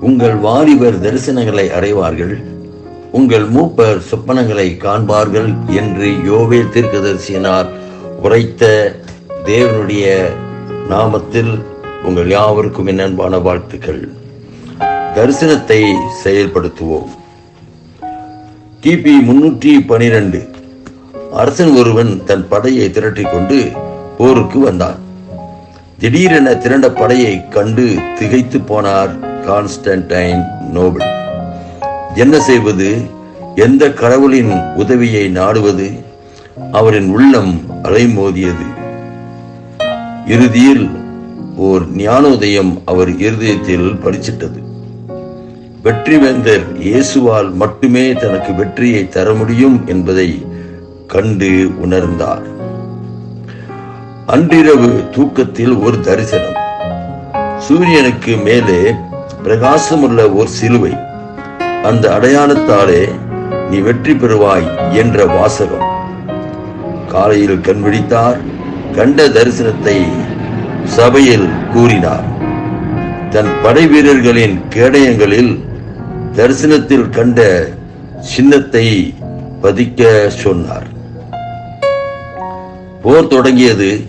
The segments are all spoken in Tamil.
உங்கள் வாலிபர் தரிசனங்களை அடைவார்கள் உங்கள் மூப்பர் சொப்பனங்களை காண்பார்கள் என்று யோவேல் தீர்க்கதரிசியினார் உரைத்த தேவனுடைய நாமத்தில் உங்கள் யாவருக்கும் என் அன்பான வாழ்த்துக்கள். தரிசனத்தை செயல்படுத்துவோம். கிபி முன்னூற்றி பனிரெண்டு. அரசன் ஒருவன் தன் படையை திரட்டிக் கொண்டு போருக்கு வந்தான். திடீரென திரண்ட படையை கண்டு திகைத்து போனார் கான்ஸ்டன்டைன் நோபல் என்ன செய்வது? எந்த கடவுளின் உதவியை நாடுவது? அவரின் உள்ளம் அலைமோதியது. இறுதியில் ஓர் ஞானோதயம் அவர் இருதயத்தில் பரிச்சிட்டது வெற்றி வேந்தர் இயேசுவால் மட்டுமே தனக்கு வெற்றியை தர முடியும் என்பதை கண்டு உணர்ந்தார். அன்றிரவு தூக்கத்தில் ஒரு தரிசனம். சூரியனுக்கு மேலே பிரகாசமுள்ள ஒரு சிலுவை. அந்த அடையாளத்தாலே நீ வெற்றி பெறுவாய் என்ற வாசகம். காலையில் கண்விழித்தார் கண்ட தரிசனத்தை சபையில் கூறினார். தன் படை வீரர்களின் கேடயங்களில் தரிசனத்தில் கண்ட சின்னத்தை பதிக்க சொன்னார். போர் தொடங்கியது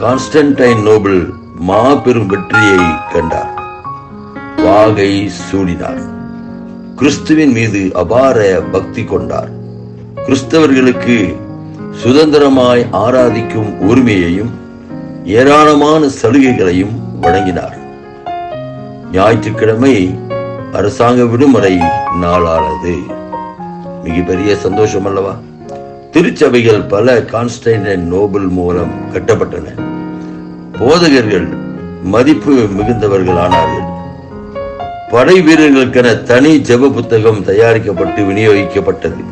கான்ஸ்டன்டைன் நோபல் மாபெரும் வெற்றியை கண்டார். வாகை சூடினார். கிறிஸ்துவின் மீது அபார பக்தி கொண்டார். கிறிஸ்தவர்களுக்கு சுதந்திரமாய் ஆராதிக்கும் உரிமையையும் ஏராளமான சலுகைகளையும் வழங்கினார். ஞாயிற்றுக்கிழமை அரசாங்க விடுமுறை நாளானது. மிகப்பெரிய சந்தோஷம் அல்லவா? திருச்சபைகள் பல கான்ஸ்டைன் நோபல் மூலம் கட்டப்பட்டன. போதகர்கள் மதிப்பு மிகுந்தவர்கள் ஆனார்கள் படை வீரர்களுக்கென தனி ஜெப புத்தகம் தயாரிக்கப்பட்டு விநியோகிக்கப்பட்டது.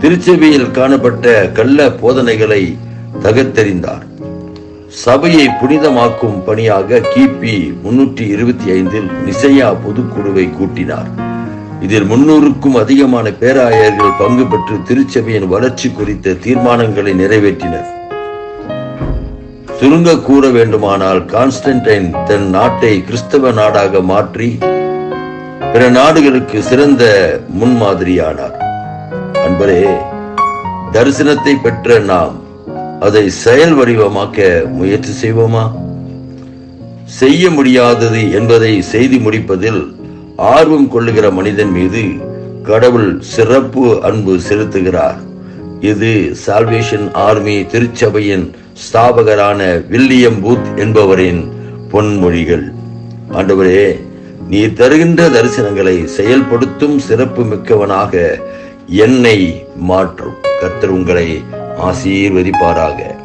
திருச்சபையில் காணப்பட்ட கள்ள போதனைகளை தகர்த்தெறிந்தார். சபையை புனிதமாக்கும் பணியாக கிபி முன்னூற்றி இருபத்தி ஐந்தில் நிசையா பொதுக்குழுவை கூட்டினார். இதில் முன்னூறுக்கும் அதிகமான பேராயர்கள் பங்கு பெற்று திருச்சபையின் வளர்ச்சி குறித்த தீர்மானங்களை நிறைவேற்றினர். சுருங்க கூற வேண்டுமானால் கான்ஸ்டன்டைன் தன் நாட்டை கிறிஸ்தவ நாடாக மாற்றி பிற நாடுகளுக்கு சிறந்த முன்மாதிரியானார். அன்பரே தரிசனத்தை பெற்ற நாம் அதை செயல் வடிவமாக்க முயற்சி செய்வோமா? செய்ய முடியாதது என்பதை செய்து முடிப்பதில் ஆர்வம் கொள்ளுகிற மனிதன் மீது கடவுள் சிறப்பு அன்பு செலுத்துகிறார். இது சால்வேஷன் ஆர்மி திருச்சபையின் ஸ்தாபகரான வில்லியம் பூத் என்பவரின் பொன்மொழிகள். ஆண்டவரே நீ தருகின்ற தரிசனங்களை செயல்படுத்தும் சிறப்பு மிக்கவனாக என்னை மாற்றும். கர்த்தர் உங்களை ஆசீர்வதிப்பாராக.